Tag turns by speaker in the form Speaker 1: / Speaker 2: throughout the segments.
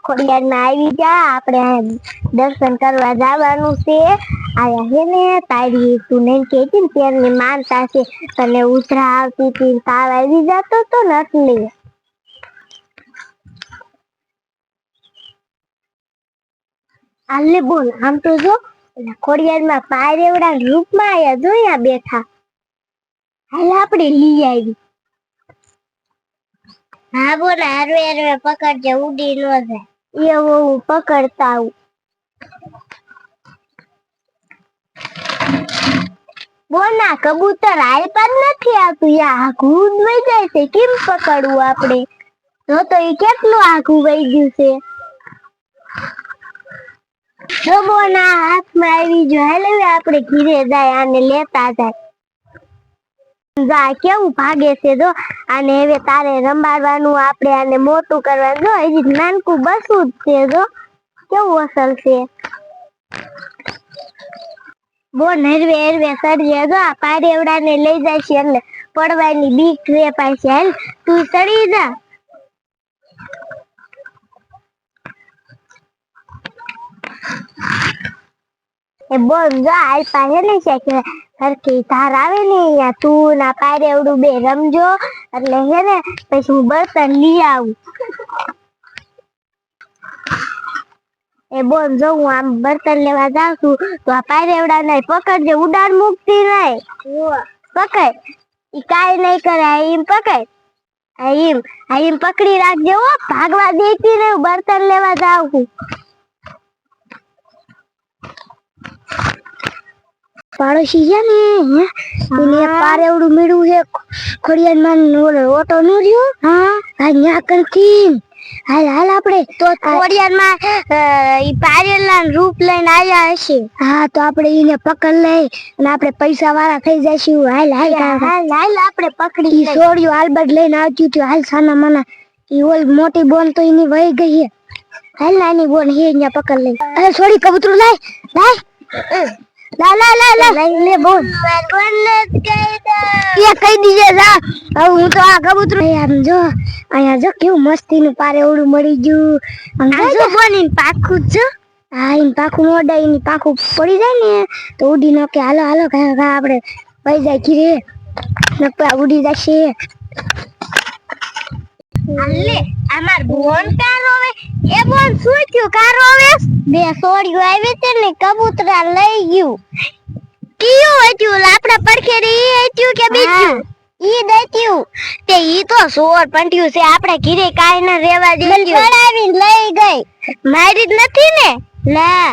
Speaker 1: ખોડિયારમાં આવી જા, આપણે દર્શન કરવા જવાનું છે. આયા હે ને, તારી તું ને કેતી ને ત્યારની માનતા છે તને ઉતરા આવતી હતી તાવ આવી જતો તો ને હાલે બોલ, આમ તો જો ખોડિયાર માં પાયરેવડા રૂપ રૂપમાં આયા જોયા બેઠા. હાલ આપણે લઈ આવી. હા, બોલ, હારું હારવે પકડજે, ઉડી નો જાય. એવો હું પકડતા આવું. બોના, કબૂતર હાલ પર નથી આવતું. યા આઘું વહી જાય છે. કેમ પકડવું આપણે? જો તો એ કેટલું આઘું વહી ગયું છે. જો બોના, હાથમાં આવી જો. હાલ આપણે ઘીરે જાય અને લેતા જાય. જા કેવું ભાગે છે જો? અને હવે તારે રંબાડવાનું આપણે આને મોટું કરવાનું જો હજી નાનકું બસું જ છે જો. કેવું અસલ છે? બો નરવે હરવે સડીએ જો, આ પારેવડાને લઈ જાય છે એટલે પડવાની બીક રે પાછી હેલ, તું સડી જા. એ બોલ, જો હાલ પાસે લઈ છે કે સરખી ધાર આવે ને અહીંયા, તું ના પારેવડું બે, રમજો. એટલે હે ને, પછી હું બળતણ લઈ આવું. એ બોલ, જો હું આમ બર્તન લેવા જાઉં છું, તો આ પારેવડા ને પકડજે, ઉડાન મૂકતી નહીં. પકડ. ઈ કાઈ નહીં કરે એમ પકડ. એમ એમ પકડી રાખજે હો, ભાગવા દેતી નહીં બર્તન લેવા જાઉં છું. પાડોશી છે ને એને પારેવડું મેળવું છે. ખોડિયાર માં ઓલો ઓટો નું રહ્યું. હા. ન્યા કરતી હાલ હાલ આપણે તો ખોડિયાર માં ઈ પારેલા રૂપ લઈને આવ્યા હશે. હા તો આપણે એને પકડ લઈ અને આપણે પૈસા વાળા થઈ જઈશું. હાલ હાલ હાલ હાલ આપણે પકડી ઈ સોડિયું આલબર્ટ લઈને આવતી હતી. હાલ સાના માના. ઈ ઓલ મોટી બોન તો એની વહી ગઈ હે હાલ નાની બોન હે અહીંયા પકડ લઈ. અરે છોડી કબૂતરું લાય. લાય. લા લા લા લા. લઈ લે બોલ. એ કહી દીજે જા હવે હું તો આ કબૂતર આમ જો અહીંયા જો કેવું મસ્તી નું પારે ઓળું મળી ગયું. આમ જો બોની પાખું જ હા એમ પાખું મોડા ઈની પાખું પડી જાય ને તો ઉડી નો કે. હાલો હાલો આપણે વહી જાય ખીરે નકપા ઉડી જશે. અલ્લે અમાર બોન કાર રોવે એ બોન શું થયું? કાર રોવે બે સોડિયું આવી તે ને કબૂતરા લઈ ગયું. કયું હતું? આપડા પડખે રે ઈ હતું કે બીજું? ઈ દત્યું તે ઈ તો સોર પંટ્યું છે આપણે ઘીરે કાઈ ન રેવા દે ચડાવીને લઈ ગઈ. મારી જ નથી ને? ના.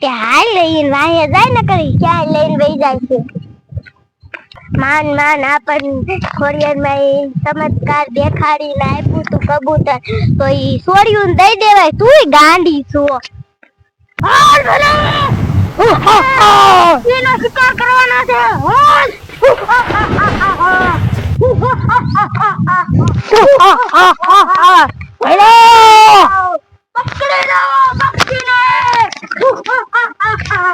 Speaker 1: તે હાલ લઈને વાહે જાય ને કરી ક્યાં લઈને વહી જાય છે? માન માન આપણને ખોડિયારમાં ચમત્કાર દેખાડીને આપ્યું તું કબૂતર તો ઈ છોડ્યું દઈ દેવાય તું ગાંડી છો એનો શિકાર કરવાનો છે પકડી લો પક્ષીને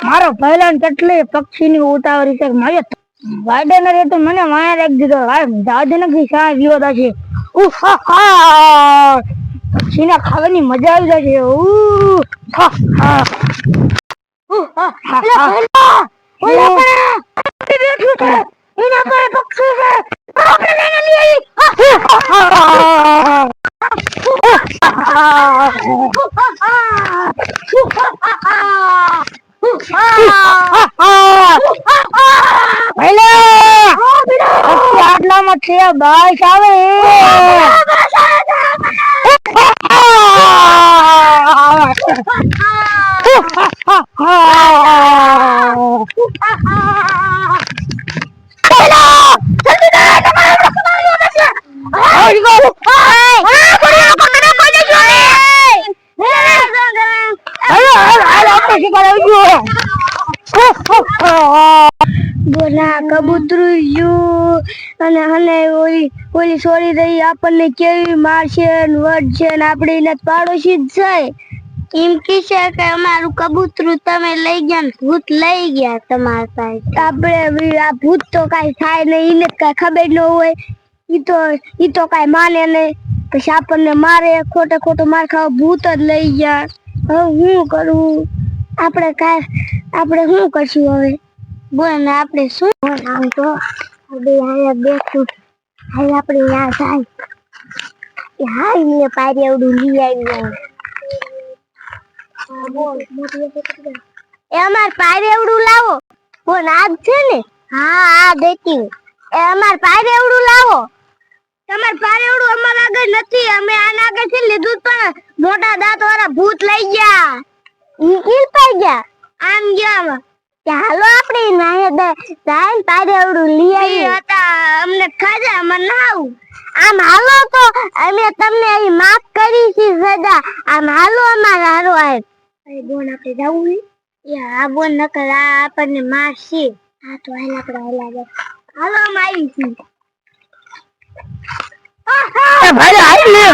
Speaker 2: મારો પહેલા કેટલી પક્ષી ની ઉતાવળી છે મારે ગાર્ડનર એ તો મને માયા રાખી દીધો. દાદનગરી શા વિરોધા છે? પક્ષી ને ખાવાની મજા આવી જાય છે. ઉહ, હા, હા. ઉહ, હા, હા, હા.
Speaker 1: ઓલા પણ બેઠું છે એના પર પક્ષી છે આપણે લઈને લઈ આવી
Speaker 2: 吃药
Speaker 1: 的小美？અને હને ઓલી ઓલી છોડી રહી આપણને કેવી મારશે ને વઢશે ને આપણે એના પાડોશી જ છે. એમ કે છે કે અમારું કબૂતરું તમે લઈ ગયા ને ભૂત લઈ ગયા તમારા પાસે. આપણે આ ભૂત તો કાઈ થાય નહીં, એને કાઈ ખબર ન હોય. ઈ તો ઈ તો કાઈ માને નહીં. પછી આપણને મારે ખોટે ખોટો માર ખાવા ભૂત જ લઈ ગયા. હવે હું કરું? આપણે કાંઈ, આપણે શું કરશું હવે? બોલ આપણે શું આમ તો હવે અહીંયા બેઠું. હવે આપણે ત્યાં જાય. એ હાય મેં પારી લઈ આવી એ અમાર પારે લાવો. બોલ આજ છે ને? હા આ દેતી એ અમાર પારે એવડું લાવો. તમાર પારે એવડું અમાર આગળ નથી. અમે આના આગળથી લીધું પણ મોટા દાંત વાળા ભૂત લઈ ગયા. ઈ કીલ પાઈ ગયા. આમ ગયા કે હાલો આપણે નાહે દે જાય પારે એવડું લઈ આવી હતા અમને ખાજા અમને નાવ. આમ હાલો તો અમે તમને અહીં માફ કરી છે સદા. આમ હાલો અમારા હારો આવે બોન આપણે જવું એ હા બોન નકર આ આપણને મારશે હા તો હાલ આપણે હાલા જાય હાલો આમ આવી છીએ.
Speaker 2: એ ભાઈ આવી લે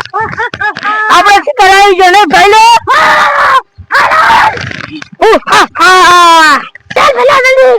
Speaker 2: આપણે શું કરાવી છે ને ભાઈ લો ચાલ ભલા જલ્દી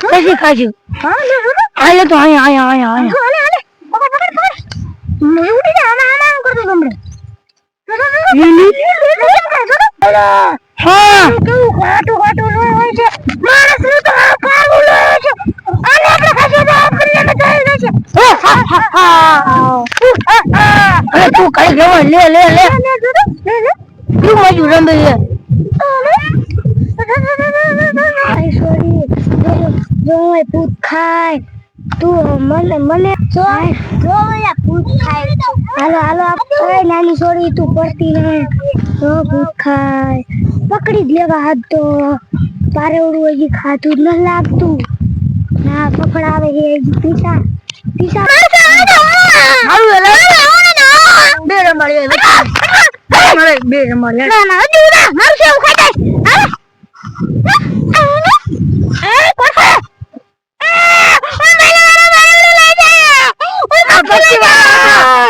Speaker 2: પછી કાજુ હાલે. તો અહીંયા અહીંયા અહીંયા અહીંયા. હા.
Speaker 1: કેવું ખાટું હોય છે. માણસનું તો આ કાળું લોહી છે. અને આપણે ખાશું તો આપણને બધાય લે છે
Speaker 2: અરે તું કઈ જવા લે લે લે. તું મજુ લે.
Speaker 1: જોય ભૂત ખાય. તું મને મને જોય જોય ભૂત ખાય. હાલો હાલો આપણે નાની છોરી તું પડતી ને. જો ભૂત ખાય. પકડી જ લેવા હાથ તો. પારેવડું હજી ખાધું જ ન લાગતું. ના પકડાવે છે હજી પીસા. પીસા.
Speaker 2: હારું એલા બે રમાડી બે રમાડી
Speaker 1: ના ના હજી ના મારું છે ખાઈ જાય એ કોઠા
Speaker 2: આ